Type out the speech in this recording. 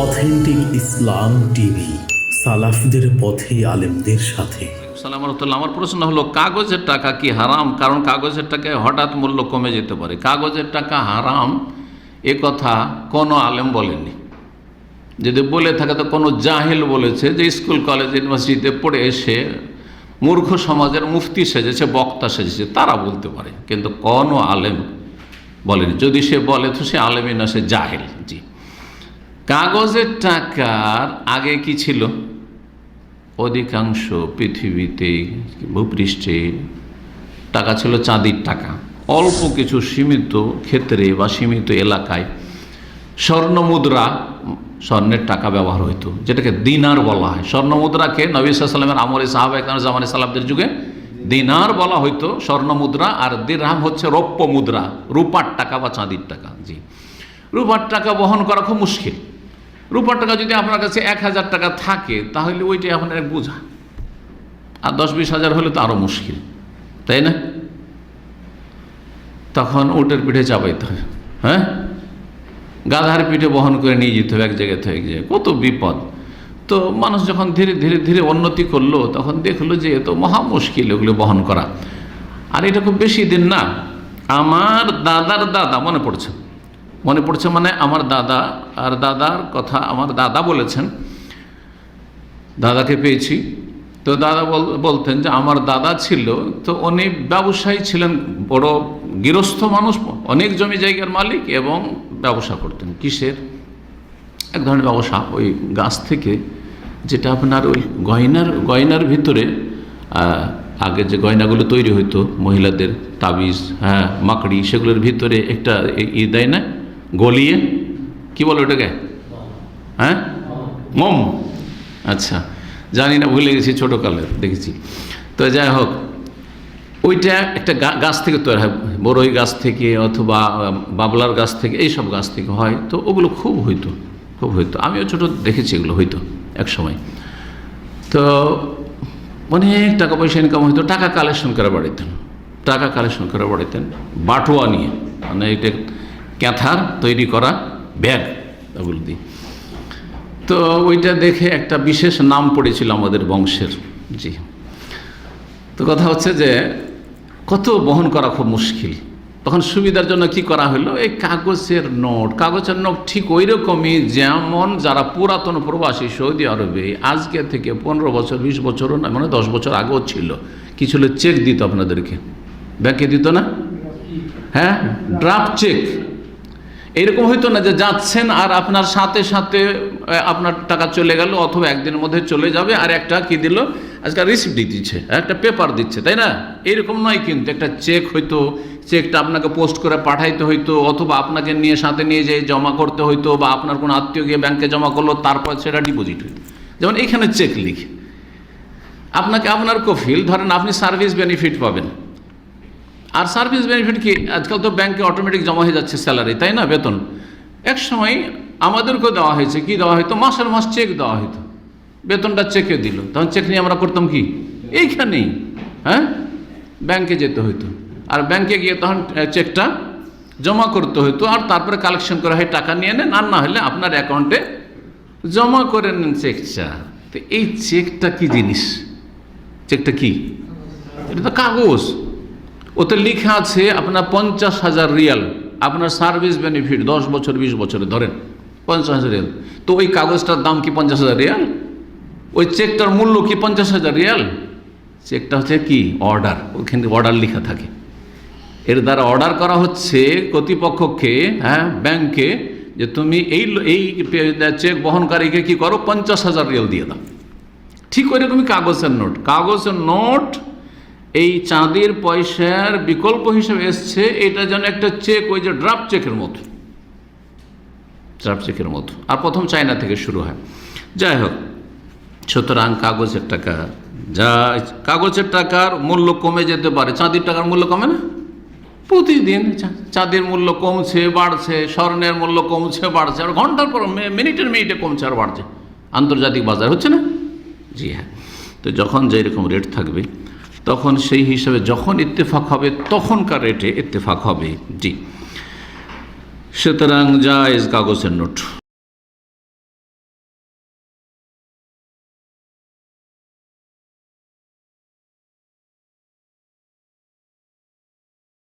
Authentic ইসলাম TV, সালাফদের পথে আলেমদের সাথে। সালাম আমার প্রশ্ন হলো, কাগজের টাকা কি হারাম? কারণ কাগজের টাকায় হঠাৎ মূল্য কমে যেতে পারে। কাগজের টাকা হারাম, এ কথা কোনো আলেম বলেনি যদি বলে থাকে, তো কোনো জাহেল বলেছে যে স্কুল, কলেজ, ইউনিভার্সিটিতে পড়ে এসে মূর্খ সমাজের মুফতি সেজেছে, বক্তা সেজেছে, তারা বলতে পারে। কিন্তু কোনো আলেম বলেনি যদি সে বলে, তো সে আলেমই না, সে জাহেল। জি। কাগজের টাকার আগে কি ছিল? অধিকাংশ পৃথিবীতে ভূপৃষ্ঠে টাকা ছিল চাঁদির টাকা। অল্প কিছু সীমিত ক্ষেত্রে বা সীমিত এলাকায় স্বর্ণ মুদ্রা, স্বর্ণের টাকা ব্যবহার হইতো, যেটাকে দিনার বলা হয়। স্বর্ণ মুদ্রাকে নবী সাল্লামের আমরে সাহাবা একরাম জামানে সাল্লামদের যুগে দিনার বলা হইতো স্বর্ণ মুদ্রা, আর দিরহাম হচ্ছে রৌপ্য মুদ্রা, রূপার টাকা বা চাঁদির টাকা। জি। রূপার টাকা বহন করা খুব মুশকিল। রূপার টাকা যদি আপনার কাছে এক হাজার টাকা থাকে, তাহলে ওইটাই আপনার এক বোঝা। আর দশ বিশ হাজার হলে তো আরও মুশকিল, তাই না? তখন উটের পিঠে চাপাইতে হবে হ্যাঁ? গাধার পিঠে বহন করে নিয়ে যেতে হবে এক জায়গা থেকে এক জায়গায়। কত বিপদ। তো মানুষ যখন ধীরে ধীরে ধীরে উন্নতি করল, তখন দেখল যে এ তো মহা মুশকিল ওগুলো বহন করা। আর এটা খুব বেশি দিন না। আমার দাদার দাদা, মনে পড়ছে। মনে পড়ছে মানে আমার দাদা আর দাদার কথা আমার দাদা বলেছেন। দাদাকে পেয়েছি। তো দাদা বল- বলতেন যে আমার দাদা ছিল, তো উনি ব্যবসায়ী ছিলেন, বড় গৃহস্থ মানুষ, অনেক জমি জায়গার মালিক এবং ব্যবসা করতেন। কিসের? এক ধরনের ব্যবসা। ওই গাছ থেকে যেটা আপনার ওই গয়নার গয়নার ভিতরে আগে যে গয়নাগুলো তৈরি হইতো মহিলাদের, তাবিজ হ্যাঁ মাকড়ি, সেগুলোর ভিতরে একটা ই দেয় না? গলিয়ে? কি বলো ওটাকে? হ্যাঁ? মোম। আচ্ছা জানি না, ভুলে গেছি, ছোটোকালের, দেখেছি। তো যাই হোক, ওইটা একটা গাছ থেকে তৈরি হয় বড়ই গাছ থেকে অথবা বাবলার গাছ থেকে এই সব গাছ থেকে হয়। তো ওগুলো খুব হইতো খুব হইতো। আমিও ছোটো দেখেছি এগুলো হইতো এক সময় তো অনেক টাকা পয়সা ইনকাম হইতো, টাকা কালেকশন করে বাড়িতেন। টাকা কালেকশন করে বাড়িতেন, বাটুয়া নিয়ে। মানে এটা ক্যাথার তৈরি করা ব্যাগ ওগুলো দিয়ে। তো ওইটা দেখে একটা বিশেষ নাম পড়েছিল আমাদের বংশের। জি। তো কথা হচ্ছে যে কত বহন করা খুব মুশকিল। তখন সুবিধার জন্য কি করা হলো? এই কাগজের নোট। কাগজের নোট ঠিক ওই রকমই যেমন যারা পুরাতন প্রবাসী সৌদি আরবে আজকে থেকে পনেরো বছর, বিশ বছরও না মানে দশ বছর আগেও ছিল। কি ছিল চেক দিত আপনাদেরকে। ব্যাংকে দিত না? হ্যাঁ? ড্রাফট চেক এরকম হইতো না যে যাচ্ছেন আর আপনার সাথে সাথে আপনার টাকা চলে গেল অথবা একদিনের মধ্যে চলে যাবে আর একটা কি দিল? আজকাল রিসিপ্ট দিচ্ছে, একটা পেপার দিচ্ছে, তাই না? এরকম নয় কিন্তু, একটা চেক হইতো চেকটা আপনাকে পোস্ট করে পাঠাইতে হইতো অথবা আপনাকে নিয়ে সাথে নিয়ে যেয়ে জমা করতে হইতো বা আপনার কোনো আত্মীয় গিয়ে ব্যাংকে জমা করল, তারপর সেটা ডিপোজিট হইতো। যেমন এখানে চেক লিখে। আপনাকে আপনার কফিল, ধরেন আপনি সার্ভিস বেনিফিট পাবেন। আর সার্ভিস বেনিফিট কি? আজকাল তো ব্যাংকে অটোমেটিক জমা হয়ে যাচ্ছে স্যালারি তাই না? বেতন। এক সময় আমাদেরকেও দেওয়া হয়েছে। কি দেওয়া হতো মাসের মাস চেক দেওয়া হতো বেতনটা চেকে দিল। তখন চেক নিয়ে আমরা করতাম কি? এইখানেই হ্যাঁ? ব্যাংকে যেতে হতো আর ব্যাংকে গিয়ে তখন চেকটা জমা করতে হতো আর তারপরে কালেকশন করা হয়, টাকা নিয়ে নেন। আর না হলে আপনার অ্যাকাউন্টে জমা করে নেন চেকটা তো এই চেকটা কি জিনিস? চেকটা কি? এটা তো কাগজ। ওতে লেখা আছে আপনার পঞ্চাশ হাজার রিয়াল। আপনার সার্ভিস বেনিফিট দশ বছর, বিশ বছরে, ধরেন পঞ্চাশ হাজার রিয়াল। তো ওই কাগজটার দাম কি পঞ্চাশ হাজার রিয়াল? ওই চেকটার মূল্য কি পঞ্চাশ হাজার রিয়াল? চেকটা হচ্ছে কি? অর্ডার ওখানে অর্ডার লেখা থাকে। এর দ্বারা অর্ডার করা হচ্ছে কর্তৃপক্ষকে হ্যাঁ ব্যাংকে যে তুমি এই এই চেক বহনকারীকে কি করো? পঞ্চাশ হাজার রিয়াল দিয়ে দাও। ঠিক ওইরকমই কাগজের নোট কাগজের নোট এই চাঁদের পয়সার বিকল্প হিসেবে এসছে, এটা যেন একটা চেক ওই যে ড্রাফট চেকের মতো। ড্রাফট চেকের মতো। আর প্রথম চায়না থেকে শুরু হয়। যাই হোক, সুতরাং কাগজের টাকা, যা কাগজের টাকার মূল্য কমে যেতে পারে, চাঁদির টাকার মূল্য কমে না। প্রতিদিন চাঁদের মূল্য কমছে, বাড়ছে, স্বর্ণের মূল্য কমছে, বাড়ছে, আর ঘণ্টার পর মিনিটের মিনিটে কমছে আর বাড়ছে। আন্তর্জাতিক বাজার হচ্ছে না? জি হ্যাঁ। তো যখন যেই রকম রেট থাকবে তখন সেই হিসাবে যখন ইত্তেফাক হবে, তখনকার রেটে ইত্তেফাক হবে। জি। সুতরাং জায়েজ কাগজের নোট।